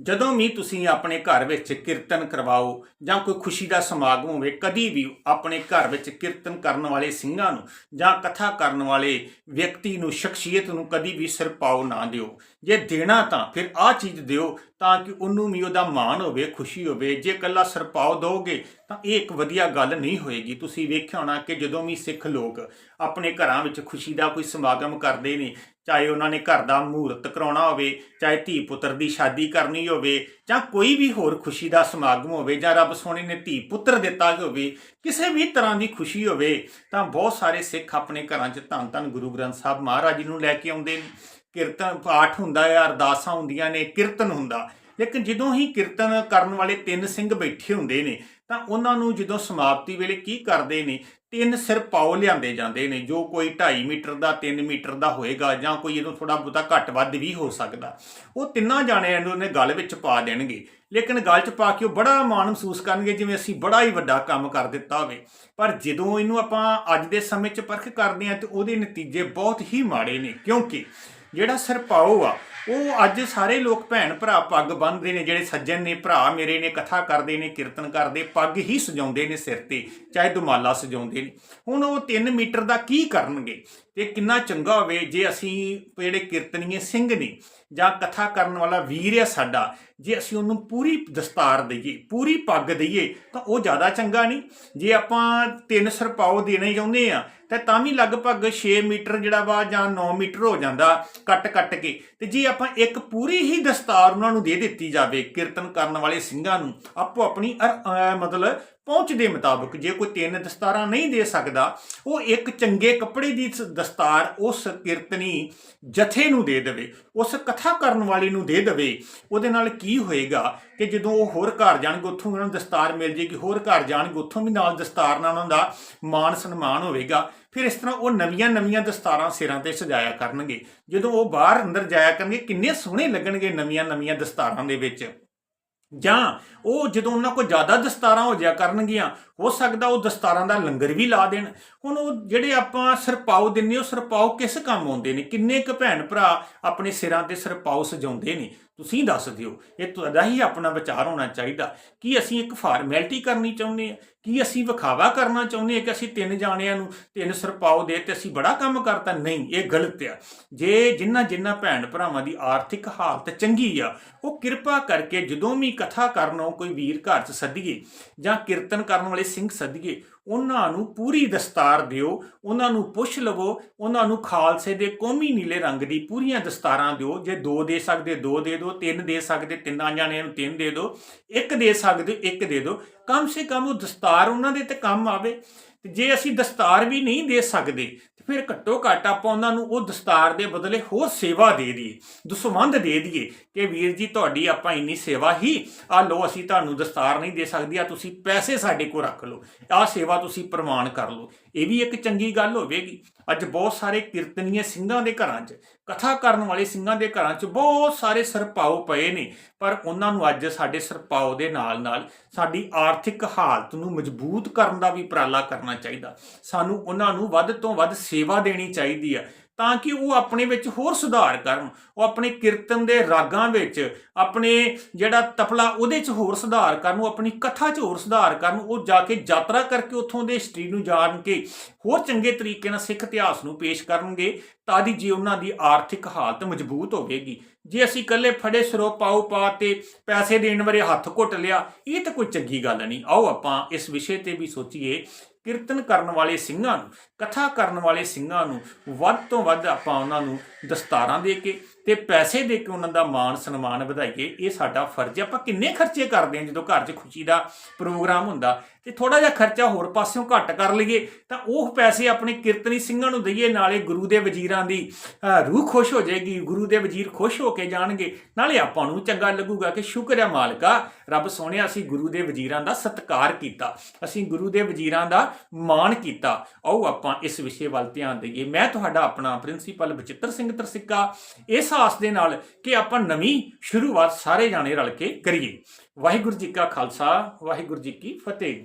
ਜਦੋਂ ਵੀ ਤੁਸੀਂ ਆਪਣੇ ਘਰ ਵਿੱਚ ਕੀਰਤਨ ਕਰਵਾਓ ਜਾਂ ਕੋਈ ਖੁਸ਼ੀ ਦਾ ਸਮਾਗਮ ਹੋਵੇ, ਕਦੀ ਵੀ ਆਪਣੇ ਘਰ ਵਿੱਚ ਕੀਰਤਨ ਕਰਨ ਵਾਲੇ ਸਿੰਘਾਂ ਨੂੰ ਜਾਂ ਕਥਾ ਕਰਨ ਵਾਲੇ ਵਿਅਕਤੀ ਨੂੰ, ਸ਼ਖਸੀਅਤ ਨੂੰ ਕਦੀ ਵੀ ਸਿਰ ਪਾਓ ਨਾ ਦਿਓ। ਜੇ ਦੇਣਾ ਤਾਂ ਫਿਰ ਆਹ ਚੀਜ਼ ਦਿਓ ਤਾਂ ਕਿ ਉਹਨੂੰ ਵੀ ਉਹਦਾ ਮਾਣ ਹੋਵੇ, ਖੁਸ਼ੀ ਹੋਵੇ। ਜੇ ਇਕੱਲਾ ਸਰਪਾਉ ਦੋਗੇ ਤਾਂ ਇਹ ਇੱਕ ਵਧੀਆ ਗੱਲ ਨਹੀਂ ਹੋਏਗੀ। ਤੁਸੀਂ ਵੇਖਿਆ ਹੋਣਾ ਕਿ ਜਦੋਂ ਵੀ ਸਿੱਖ ਲੋਕ ਆਪਣੇ ਘਰਾਂ ਵਿੱਚ ਖੁਸ਼ੀ ਦਾ ਕੋਈ ਸਮਾਗਮ ਕਰਦੇ ਨੇ ਚਾਹੇ ਉਹਨਾਂ ਨੇ ਘਰ ਦਾ ਮਹੂਰਤ ਕਰਾਉਣਾ ਹੋਵੇ, ਚਾਹੇ ਧੀ ਪੁੱਤਰ ਦੀ ਸ਼ਾਦੀ ਕਰਨੀ ਹੋਵੇ, ਜਾਂ ਕੋਈ ਵੀ ਹੋਰ ਖੁਸ਼ੀ ਦਾ ਸਮਾਗਮ ਹੋਵੇ, ਜਾਂ ਰੱਬ ਸੋਹਣੇ ਨੇ ਧੀ ਪੁੱਤਰ ਦਿੱਤਾ ਹੋਵੇ, ਕਿਸੇ ਵੀ ਤਰ੍ਹਾਂ ਦੀ ਖੁਸ਼ੀ ਹੋਵੇ, ਤਾਂ ਬਹੁਤ ਸਾਰੇ ਸਿੱਖ ਆਪਣੇ ਘਰਾਂ 'ਚ ਧੰਨ ਧੰਨ ਗੁਰੂ ਗ੍ਰੰਥ ਸਾਹਿਬ ਮਹਾਰਾਜ ਜੀ ਨੂੰ ਲੈ ਕੇ ਆਉਂਦੇ ਨੇ। ਕੀਰਤਨ ਪਾਠ ਹੁੰਦਾ ਹੈ, ਅਰਦਾਸਾਂ ਹੁੰਦੀਆਂ ਨੇ, ਕੀਰਤਨ ਹੁੰਦਾ। ਲੇਕਿਨ ਜਦੋਂ ਹੀ ਕੀਰਤਨ ਕਰਨ ਵਾਲੇ ਤਿੰਨ ਸਿੰਘ ਬੈਠੇ ਹੁੰਦੇ ਨੇ, ਤਾਂ ਉਹਨਾਂ ਨੂੰ ਜਦੋਂ ਸਮਾਪਤੀ ਵੇਲੇ ਕੀ ਕਰਦੇ ਨੇ, ਤਿੰਨ ਸਿਰ ਪਾਉ ਲਿਆਂਦੇ ਜਾਂਦੇ ਨੇ, ਜੋ ਕੋਈ 2.5 ਮੀਟਰ ਦਾ 3 ਮੀਟਰ ਦਾ ਹੋਏਗਾ ਜਾਂ ਕੋਈ ਇਹਨੂੰ ਥੋੜਾ ਬਹੁਤਾ ਘੱਟ ਵੱਧ ਵੀ ਹੋ ਸਕਦਾ, ਉਹ ਤਿੰਨਾਂ ਜਾਣਿਆਂ ਨੂੰ ਉਹਨੇ ਗੱਲ ਵਿੱਚ ਪਾ ਦੇਣਗੇ। ਲੇਕਿਨ ਗੱਲ 'ਚ ਪਾ ਕੇ ਉਹ ਬੜਾ ਮਾਣ ਮਹਿਸੂਸ ਕਰਨਗੇ, ਜਿਵੇਂ ਅਸੀਂ ਬੜਾ ਹੀ ਵੱਡਾ ਕੰਮ ਕਰ ਦਿੱਤਾ ਹੋਵੇ। ਪਰ ਜਦੋਂ ਇਹਨੂੰ ਆਪਾਂ ਅੱਜ ਦੇ ਸਮੇਂ 'ਚ ਪਰਖ ਕਰਦੇ ਹਾਂ, ਤੇ ਉਹਦੇ ਨਤੀਜੇ ਬਹੁਤ ਹੀ ਮਾੜੇ ਨੇ। ਕਿਉਂਕਿ ਜਿਹੜਾ ਸਰਪਾਉ ਆ ਉਹ ਅੱਜ ਸਾਰੇ ਲੋਕ ਭੈਣ ਭਰਾ ਪੱਗ ਬੰਨ੍ਹਦੇ ਨੇ, ਜਿਹੜੇ ਸੱਜਣ ਨੇ, ਭਰਾ ਮੇਰੇ ਨੇ, ਕਥਾ ਕਰਦੇ ਨੇ, ਕੀਰਤਨ ਕਰਦੇ, ਪੱਗ ਹੀ ਸਜਾਉਂਦੇ ਨੇ ਸਿਰ ਤੇ, ਚਾਹੇ ਦੁਮਾਲਾ ਸਜਾਉਂਦੇ ਨੇ। ਹੁਣ ਉਹ 3 ਮੀਟਰ ਦਾ ਕੀ ਕਰਨਗੇ? ਤੇ ਕਿੰਨਾ ਚੰਗਾ ਹੋਵੇ ਜੇ ਅਸੀਂ ਜਿਹੜੇ ਕੀਰਤਨੀਏ ਸਿੰਘ ਨੇ ਜਾਂ ਕਥਾ ਕਰਨ ਵਾਲਾ ਵੀਰ ਆ ਸਾਡਾ, ਜੇ ਅਸੀਂ ਉਹਨੂੰ ਪੂਰੀ ਦਸਤਾਰ ਦਈਏ, ਪੂਰੀ ਪੱਗ ਦਈਏ, ਤਾਂ ਉਹ ਜ਼ਿਆਦਾ ਚੰਗਾ ਨਹੀਂ। ਜੇ ਆਪਾਂ ਤਿੰਨ ਸਰਪਾਉ ਦੇਣੇ ਚਾਹੁੰਦੇ ਆ, ਤੇ ਤਾਂ ਵੀ ਲਗਭਗ 6 ਮੀਟਰ ਜਿਹੜਾ ਵਾ ਜਾਂ 9 ਮੀਟਰ ਹੋ ਜਾਂਦਾ ਕੱਟ ਕੱਟ ਕੇ। ਤੇ ਜੇ ਆਪਾਂ ਇੱਕ ਪੂਰੀ ਹੀ ਦਸਤਾਰ ਉਹਨਾਂ ਨੂੰ ਦੇ ਦਿੱਤੀ ਜਾਵੇ ਕੀਰਤਨ ਕਰਨ ਵਾਲੇ ਸਿੰਘਾਂ ਨੂੰ ਆਪੋ ਆਪਣੀ ਅਰ- ਅਹ ਮਤਲਬ ਪਹੁੰਚ ਦੇ ਮੁਤਾਬਕ ਜੇ ਕੋਈ ਤਿੰਨ ਦਸਤਾਰਾਂ ਨਹੀਂ ਦੇ ਸਕਦਾ, ਉਹ ਇੱਕ ਚੰਗੇ ਕੱਪੜੇ ਦੀ ਦਸਤਾਰ ਉਸ ਕੀਰਤਨੀ ਜਥੇ ਨੂੰ ਦੇ ਦੇਵੇ, ਉਸ ਕਥਾ ਕਰਨ ਵਾਲੇ ਨੂੰ ਦੇ ਦੇਵੇ, ਉਹਦੇ ਨਾਲ ਕੀ ਹੋਏਗਾ ਕਿ ਜਦੋਂ ਉਹ ਹੋਰ ਘਰ ਜਾਣਗੇ, ਉੱਥੋਂ ਉਹਨਾਂ ਨੂੰ ਦਸਤਾਰ ਮਿਲ ਜੇਗੀ ਹੋਰ ਘਰ ਜਾਣਗੇ, ਉੱਥੋਂ ਵੀ ਨਾਲ ਦਸਤਾਰ ਨਾਲ ਉਹਨਾਂ ਦਾ ਮਾਣ ਸਨਮਾਨ ਹੋਵੇਗਾ। ਫਿਰ ਇਸ ਤਰ੍ਹਾਂ ਉਹ ਨਵੀਆਂ ਨਵੀਆਂ ਦਸਤਾਰਾਂ ਸਿਰਾਂ ਤੇ ਸਜਾਇਆ ਕਰਨਗੇ। ਜਦੋਂ ਉਹ ਬਾਹਰ ਅੰਦਰ ਜਾਇਆ ਕਰਨਗੇ, ਕਿੰਨੇ ਸੋਹਣੇ ਲੱਗਣਗੇ ਨਵੀਆਂ ਨਵੀਆਂ ਦਸਤਾਰਾਂ ਦੇ ਵਿੱਚ। ਜਾਂ ਉਹ ਜਦੋਂ ਉਹਨਾਂ ਕੋਲ ਜ਼ਿਆਦਾ ਦਸਤਾਰਾਂ ਹੋ ਜਾ ਕਰਨਗੀਆਂ, ਹੋ ਸਕਦਾ ਉਹ ਦਸਤਾਰਾਂ ਦਾ ਲੰਗਰ ਵੀ ਲਾ ਦੇਣ। ਹੁਣ ਉਹ ਜਿਹੜੇ ਆਪਾਂ ਸਰਪਾਉ ਦਿੰਨੇ, ਉਹ ਸਰਪਾਉ ਕਿਸ ਕੰਮ ਆਉਂਦੇ ਨੇ? ਕਿੰਨੇ ਕੁ ਭੈਣ ਭਰਾ ਆਪਣੇ ਸਿਰਾਂ ਤੇ ਸਰਪਾਉ ਸਜਾਉਂਦੇ ਨੇ? ਤੁਸੀਂ ਦੱਸ ਦਿਓ, ਇਹ ਤੁਹਾਡਾ ਹੀ ਆਪਣਾ ਵਿਚਾਰ ਹੋਣਾ ਚਾਹੀਦਾ। ਕੀ ਅਸੀਂ ਇੱਕ ਫਾਰਮੈਲਿਟੀ ਕਰਨੀ ਚਾਹੁੰਦੇ ਆ ਕੀ ਅਸੀਂ ਵਿਖਾਵਾ ਕਰਨਾ ਚਾਹੁੰਦੇ ਆ ਕਿ ਅਸੀਂ ਤਿੰਨ ਜਾਣਿਆਂ ਨੂੰ ਤਿੰਨ ਸਰਪਾਉ ਦੇ ਤੇ ਅਸੀਂ ਬੜਾ ਕੰਮ ਕਰਤਾ? ਨਹੀਂ, ਇਹ ਗਲਤ ਆ। ਜੇ ਜਿਨ੍ਹਾਂ ਜਿਨ੍ਹਾਂ ਭੈਣ ਭਰਾਵਾਂ ਦੀ ਆਰਥਿਕ ਹਾਲਤ ਚੰਗੀ ਆ, ਉਹ ਕਿਰਪਾ ਕਰਕੇ ਜਦੋਂ ਵੀ ਕਥਾ ਕਰਨੋਂ ਕੋਈ ਵੀਰ ਘਰ 'ਚ ਸੱਦੀਏ ਜਾਂ ਕੀਰਤਨ ਕਰਨ ਵਾਲੇ ਸਿੰਘ ਸੱਦੀਏ ਉਹਨਾਂ ਨੂੰ ਪੂਰੀ ਦਸਤਾਰ ਦਿਓ ਉਹਨਾਂ ਨੂੰ ਪੁੱਛ ਲਵੋ ਉਹਨਾਂ ਨੂੰ ਖਾਲਸੇ ਦੇ ਕੌਮੀ ਨੀਲੇ ਰੰਗ ਦੀ ਪੂਰੀਆਂ ਦਸਤਾਰਾਂ ਦਿਓ ਜੇ ਦੋ ਦੇ ਸਕਦੇ ਦੋ ਦੇ ਦਿਓ ਤਿੰਨ ਦੇ ਸਕਦੇ ਤਿੰਨਾਂ ਜਾਣਿਆਂ ਨੂੰ ਤਿੰਨ ਦੇ ਦਿਓ ਇੱਕ ਦੇ ਸਕਦੇ ਹੋ, ਇੱਕ ਦੇ ਦਿਓ ਕਮ ਸੇ ਕਮ ਉਹ ਦਸਤਾਰ ਉਹਨਾਂ ਦੇ ਤੇ ਕੰਮ ਆਵੇ। ਤੇ ਜੇ ਅਸੀਂ ਦਸਤਾਰ ਵੀ ਨਹੀਂ ਦੇ ਸਕਦੇ, ਤੇ ਫਿਰ ਘੱਟੋ ਘੱਟ ਆਪਾਂ ਉਹਨਾਂ ਨੂੰ ਉਹ ਦਸਤਾਰ ਦੇ ਬਦਲੇ ਹੋਰ ਸੇਵਾ ਦੇ ਦਈਏ ਦਸਵੰਧ ਦੇ ਦਈਏ ਕਿ ਵੀਰ ਜੀ ਤੁਹਾਡੀ ਆਪਾਂ ਇੰਨੀ ਸੇਵਾ ਹੀ ਆ ਲੋ ਅਸੀਂ ਤੁਹਾਨੂੰ ਦਸਤਾਰ ਨਹੀਂ ਦੇ ਸਕਦੀ ਆ ਤੁਸੀਂ ਪੈਸੇ ਸਾਡੇ ਕੋਲ ਰੱਖ ਲਓ ਆ ਸੇਵਾ ਤੁਸੀਂ ਪ੍ਰਮਾਣ ਕਰ ਲਓ। ਇਹ ਵੀ ਇੱਕ ਚੰਗੀ ਗੱਲ ਹੋਵੇਗੀ। ਅੱਜ ਬਹੁਤ ਸਾਰੇ ਕੀਰਤਨੀਏ ਸਿੰਘਾਂ ਦੇ ਘਰਾਂ 'ਚ, ਕਥਾ ਕਰਨ ਵਾਲੇ ਸਿੰਘਾਂ ਦੇ ਘਰਾਂ 'ਚ ਬਹੁਤ ਸਾਰੇ ਸਰਪਾਉ ਪਏ ਨੇ, ਪਰ ਉਹਨਾਂ ਨੂੰ ਅੱਜ ਸਾਡੇ ਸਰਪਾਉ ਦੇ ਨਾਲ ਨਾਲ ਸਾਡੀ ਆਰਥਿਕ ਹਾਲਤ ਨੂੰ ਮਜ਼ਬੂਤ ਕਰਨ ਦਾ ਵੀ ਉਪਰਾਲਾ ਕਰਨਾ ਚਾਹੀਦਾ। ਸਾਨੂੰ ਉਹਨਾਂ ਨੂੰ ਵੱਧ ਤੋਂ ਵੱਧ ਸੇਵਾ ਦੇਣੀ ਚਾਹੀਦੀ ਆ ਤਾਂ ਕਿ ਉਹ ਆਪਣੇ ਵਿੱਚ ਹੋਰ ਸੁਧਾਰ ਕਰਨ। ਉਹ ਆਪਣੇ ਕੀਰਤਨ ਦੇ ਰਾਗਾਂ ਵਿੱਚ, ਆਪਣੇ ਜਿਹੜਾ ਤਪਲਾ ਉਹਦੇ 'ਚ ਹੋਰ ਸੁਧਾਰ ਕਰਨ, ਉਹ ਆਪਣੀ ਕਥਾ 'ਚ ਹੋਰ ਸੁਧਾਰ ਕਰਨ, ਉਹ ਜਾ ਕੇ ਯਾਤਰਾ ਕਰਕੇ ਉੱਥੋਂ ਦੇ ਹਿਸਟਰੀ ਨੂੰ ਜਾਣ ਕੇ ਹੋਰ ਚੰਗੇ ਤਰੀਕੇ ਨਾਲ ਸਿੱਖ ਇਤਿਹਾਸ ਨੂੰ ਪੇਸ਼ ਕਰਨਗੇ ਤਾਂ ਦੀ ਜੇ ਉਹਨਾਂ ਦੀ ਆਰਥਿਕ ਹਾਲਤ ਮਜ਼ਬੂਤ ਹੋਵੇਗੀ। ਜੇ ਅਸੀਂ ਇਕੱਲੇ ਫੜੇ ਸਰੋ ਪਾਉ ਪਾ ਤੇ ਪੈਸੇ ਦੇਣ ਵਾਲੇ ਹੱਥ ਘੁੱਟ ਲਿਆ, ਇਹ ਤਾਂ ਕੋਈ ਚੰਗੀ ਗੱਲ ਨਹੀਂ। ਆਓ ਆਪਾਂ ਇਸ ਵਿਸ਼ੇ ਤੇ ਵੀ ਸੋਚੀਏ ਕੀਰਤਨ ਕਰਨ ਵਾਲੇ ਸਿੰਘਾਂ ਨੂੰ, ਕਥਾ ਕਰਨ ਵਾਲੇ ਸਿੰਘਾਂ ਨੂੰ ਵੱਧ ਤੋਂ ਵੱਧ ਆਪਾਂ ਉਹਨਾਂ ਨੂੰ ਦਸਤਾਰਾਂ ਦੇ ਕੇ ਤੇ ਪੈਸੇ ਦੇ ਕੇ ਉਹਨਾਂ ਦਾ ਮਾਣ, ਸਨਮਾਨ ਵਧਾਈਏ, ਇਹ ਸਾਡਾ ਫਰਜ਼ ਹੈ। ਆਪਾਂ ਕਿੰਨੇ ਖਰਚੇ ਕਰਦੇ ਹਾਂ ਜਦੋਂ ਘਰ 'ਚ ਖੁਸ਼ੀ ਦਾ ਪ੍ਰੋਗਰਾਮ ਹੁੰਦਾ ਤੇ ਥੋੜਾ ਜਿਹਾ ਖਰਚਾ ਹੋਰ ਪਾਸਿਓਂ ਘੱਟ ਕਰ ਲਈਏ, ਤਾਂ ਉਹ ਪੈਸੇ ਆਪਣੇ ਕੀਰਤਨੀ ਸਿੰਘਾਂ ਨੂੰ ਦਈਏ, ਨਾਲੇ ਗੁਰੂ ਦੇ ਵਜ਼ੀਰਾਂ ਦੀ ਰੂਹ ਖੁਸ਼ ਹੋ ਜਾਏਗੀ, ਗੁਰੂ ਦੇ ਵਜ਼ੀਰ ਖੁਸ਼ ਹੋ ਕੇ ਜਾਣਗੇ, ਨਾਲੇ ਆਪਾਂ ਨੂੰ ਚੰਗਾ ਲੱਗੂਗਾ ਕਿ ਸ਼ੁਕਰ ਹੈ ਮਾਲਕਾ, ਰੱਬ ਸੋਹਣਿਆ ਅਸੀਂ ਗੁਰੂ ਦੇ ਵਜ਼ੀਰਾਂ ਦਾ ਸਤਿਕਾਰ ਕੀਤਾ, ਅਸੀਂ ਗੁਰੂ ਦੇ ਵਜ਼ੀਰਾਂ ਦਾ ਮਾਣ ਕੀਤਾ। ਆਓ ਆਪਾਂ ਇਸ ਵਿਸ਼ੇ ਵੱਲ ਧਿਆਨ ਦਈਏ। ਮੈਂ ਤੁਹਾਡਾ ਆਪਣਾ ਪ੍ਰਿੰਸੀਪਲ ਬਚਿੱਤਰ ਸਿੰਘ ਤਰਸਿੱਕਾ, ਇਸ ਆਸ ਦੇ ਨਾਲ ਕਿ ਆਪਾਂ ਨਵੀਂ ਸ਼ੁਰੂਆਤ ਸਾਰੇ ਜਾਣੇ ਰਲ ਕੇ ਕਰੀਏ। ਵਾਹਿਗੁਰੂ ਜੀ ਕਾ ਖਾਲਸਾ, ਵਾਹਿਗੁਰੂ ਜੀ ਕੀ ਫਤਿਹ।